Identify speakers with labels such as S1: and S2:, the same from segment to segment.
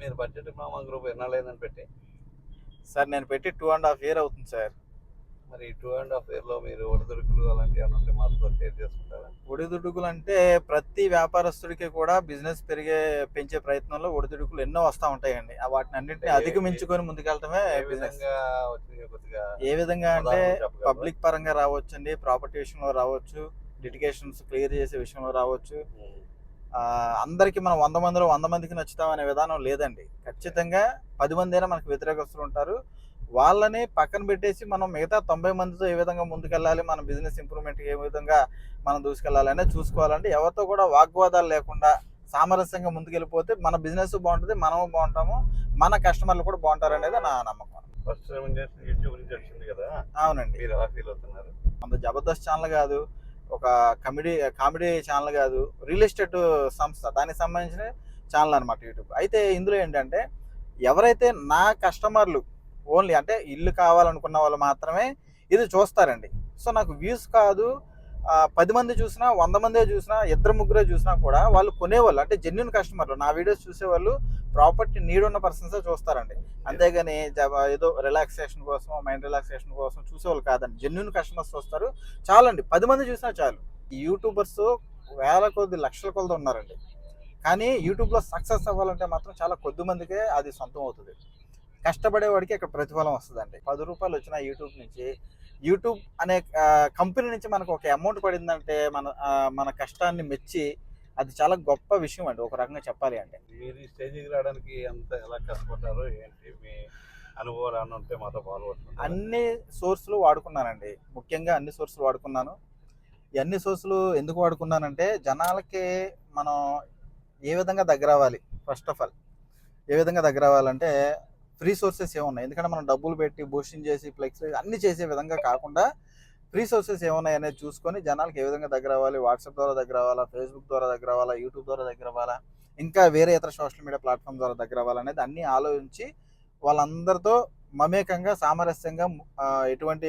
S1: మీరు బడ్జెట్ మామా గ్రూప్ ఎన్నాళ్ళైందని పెట్టి.
S2: సార్ నేను పెట్టి టూ అండ్ హాఫ్ ఇయర్ అవుతుంది సార్.
S1: మరి టూ అండ్ హాఫ్ ఇయర్లో మీరు ఒడిదుడుకులు అలాంటివి ఉంటే మాతో షేర్ చేసుకుంటారా?
S2: ఒడిదుడుకులు అంటే ప్రతి వ్యాపారస్తుడికి కూడా బిజినెస్ పెరిగే పెంచే ప్రయత్నంలో ఒడిదుడుకులు ఎన్నో వస్తూ ఉంటాయండి. వాటిని అన్నింటినీ అధిగమించుకొని ముందుకెళ్ళటమే
S1: ఏ
S2: బిజినెస్ ఏ విధంగా అంటే? పబ్లిక్ పరంగా రావచ్చండి ప్రాపర్టీ విషయంలో రావచ్చు లిటిగేషన్స్ క్లియర్ చేసే విషయంలో రావచ్చు. అందరికీ మనం వంద మందిలో వంద మందికి నచ్చుతాం అనే విధానం లేదండి. ఖచ్చితంగా పది మంది అయినా మనకు వ్యతిరేకస్తులు ఉంటారు. వాళ్ళని పక్కన పెట్టేసి మనం మిగతా తొంభై మందితో ఏ విధంగా ముందుకెళ్ళాలి మన బిజినెస్ ఇంప్రూవ్మెంట్ ఏ విధంగా మనం దూసుకెళ్ళాలి అనేది చూసుకోవాలంటే ఎవరితో కూడా వాగ్వాదాలు లేకుండా సామరస్యంగా ముందుకెళ్ళిపోతే మన బిజినెస్ బాగుంటుంది మనము బాగుంటాము మన కస్టమర్లు కూడా బాగుంటారు అనేది నా నమ్మకం.
S1: ఫస్ట్ యూట్యూబ్ నుంచి వచ్చింది కదా.
S2: అవునండి.
S1: మీరు ఎలా ఫీల్ అవుతున్నారు?
S2: అంత జబర్దస్త్ ఛానల్ కాదు. ఒక కమెడీ కామెడీ ఛానల్ కాదు రియల్ ఎస్టేట్ సంస్థ. దానికి సంబంధించిన ఛానల్ అనమాట యూట్యూబ్ అయితే ఇందులో ఏంటంటే ఎవరైతే నా కస్టమర్లు ఓన్లీ అంటే ఇల్లు కావాలనుకున్న వాళ్ళు మాత్రమే ఇది చూస్తారండి. సో నాకు వ్యూస్ కాదు పది మంది చూసినా వంద మందే చూసినా ఇద్దరు ముగ్గురే చూసినా కూడా వాళ్ళు కొనేవాళ్ళు. అంటే జెన్యున్ కస్టమర్లు నా వీడియోస్ చూసేవాళ్ళు ప్రాపర్టీ నీడ్ ఉన్న పర్సన్సే చూస్తారండి. అంతేగాని జబ- ఏదో రిలాక్సేషన్ కోసం మైండ్ రిలాక్సేషన్ కోసం చూసేవాళ్ళు కాదండి. జెన్యున్ కస్టమర్స్ చూస్తారు. చాలండి. పది మంది చూసినా చాలు. ఈ యూట్యూబర్స్ వేల కొద్ది లక్షల కొలది ఉన్నారండి. కానీ యూట్యూబ్లో సక్సెస్ అవ్వాలంటే మాత్రం చాలా కొద్ది మందికే అది సొంతం అవుతుంది. కష్టపడేవాడికి ఇక్కడ ప్రతిఫలం వస్తుందండి. పది రూపాయలు వచ్చిన యూట్యూబ్ నుంచి యూట్యూబ్ అనే కంపెనీ నుంచి మనకు ఒక అమౌంట్ పడిందంటే మన మన కష్టాన్ని మెచ్చి అది చాలా గొప్ప విషయం అండి ఒక రకంగా చెప్పాలి అంటే.
S1: మీరు ఈ స్టేజ్కి రావడానికి ఎంత ఎలా కష్టపడ్డారు ఏంటి? మీ అనుభవాలు ఉంటే మాతో పాల్గొంటున్నారు?
S2: అన్ని సోర్సులు వాడుకున్నానండి. ముఖ్యంగా అన్ని సోర్సులు వాడుకున్నాను. ఈ అన్ని సోర్సులు ఎందుకు వాడుకున్నానంటే జనాలకి మనం ఏ విధంగా దగ్గర అవ్వాలి ఫస్ట్ ఆఫ్ ఆల్. ఏ విధంగా దగ్గర అవ్వాలంటే ఫ్రీ సోర్సెస్ ఏమున్నాయి? ఎందుకంటే మనం డబ్బులు పెట్టి బూస్టింగ్ చేసి ఫ్లెక్స్ అన్ని చేసే విధంగా కాకుండా ఫ్రీ సోర్సెస్ ఏమున్నాయి అనేది చూసుకొని జనాలకి ఏ విధంగా దగ్గర అవ్వాలి? వాట్సాప్ ద్వారా దగ్గర అవ్వాలా? ఫేస్బుక్ ద్వారా దగ్గర అవ్వాలా? యూట్యూబ్ ద్వారా దగ్గర అవ్వాలా? ఇంకా వేరే ఇతర సోషల్ మీడియా ప్లాట్ఫామ్ ద్వారా దగ్గర అవ్వాలనేది అన్ని ఆలోచించి వాళ్ళందరితో మమేకంగా సామరస్యంగా ఎటువంటి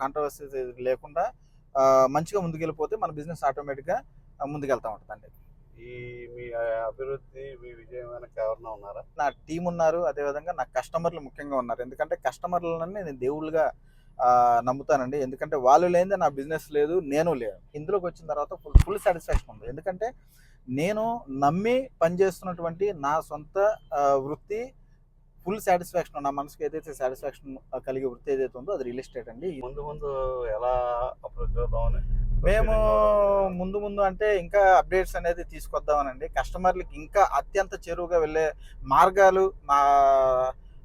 S2: కాంట్రవర్సీస్ లేకుండా మంచిగా ముందుకెళ్ళిపోతే మన బిజినెస్ ఆటోమేటిక్గా ముందుకెళ్తా ఉంటుందండి.
S1: ఈ అభివృద్ధి మీ విజయం ఎవరన్నా ఉన్నారా?
S2: నా టీం ఉన్నారు. అదేవిధంగా నా కస్టమర్లు ముఖ్యంగా ఉన్నారు. ఎందుకంటే కస్టమర్లని నేను దేవుళ్ళుగా నమ్ముతానండి. ఎందుకంటే వాళ్ళు లేనిదే నా బిజినెస్ లేదు నేను లేదు ఇందులోకి వచ్చిన తర్వాత ఫుల్ ఫుల్ సాటిస్ఫాక్షన్ ఉంది. ఎందుకంటే నేను నమ్మి పనిచేస్తున్నటువంటి నా సొంత వృత్తి ఫుల్ సాటిస్ఫాక్షన్ నా మనసుకి ఏదైతే సాటిస్ఫాక్షన్ కలిగే వృత్తి ఏదైతే ఉందో అది రియల్ ఎస్టేట్ అండి.
S1: ముందు ముందు ఎలా అప్రోచ్ అవుదామని?
S2: మేము ముందు ముందు అంటే ఇంకా అప్డేట్స్ అనేది తీసుకొద్దామనండి. కస్టమర్లకి ఇంకా అత్యంత చెరువుగా వెళ్ళే మార్గాలు మా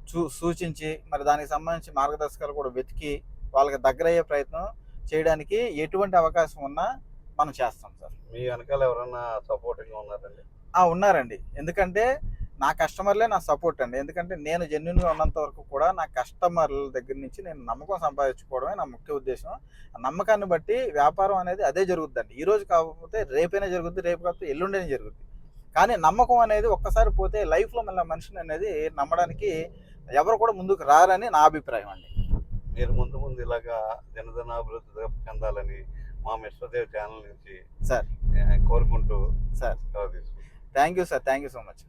S2: చూ సూచించి మరి దానికి సంబంధించి మార్గదర్శకాలు కూడా వెతికి వాళ్ళకి దగ్గర అయ్యే ప్రయత్నం చేయడానికి ఎటువంటి అవకాశం ఉన్నా మనం చేస్తాం సార్.
S1: మీ వెనకాల ఎవరన్నా సపోర్టింగ్ ఉన్నారండి?
S2: ఉన్నారండి. ఎందుకంటే నా కస్టమర్లే నా సపోర్ట్ అండి. ఎందుకంటే నేను జెన్యున్గా ఉన్నంత వరకు కూడా నా కస్టమర్ల దగ్గర నుంచి నేను నమ్మకం సంపాదించుకోవడమే నా ముఖ్య ఉద్దేశం. నమ్మకాన్ని బట్టి వ్యాపారం అనేది అదే జరుగుద్దండి. ఈ రోజు కాకపోతే రేపైనా జరుగుద్ది రేపు కాకపోతే ఎల్లుండైనా జరుగుద్ది. కానీ నమ్మకం అనేది ఒక్కసారి పోతే లైఫ్లో మళ్ళీ మనిషిని అనేది నమ్మడానికి ఎవరు కూడా ముందుకు రారని నా అభిప్రాయం అండి.
S1: మీరు ముందు ముందు ఇలాగా జనధన అభివృద్ధి చెందాలని మా మిస్టర్దేవ్ ఛానల్ నుంచి
S2: సార్.
S1: కోరుకుంటూ
S2: sir. Thank you sir. Thank you so much.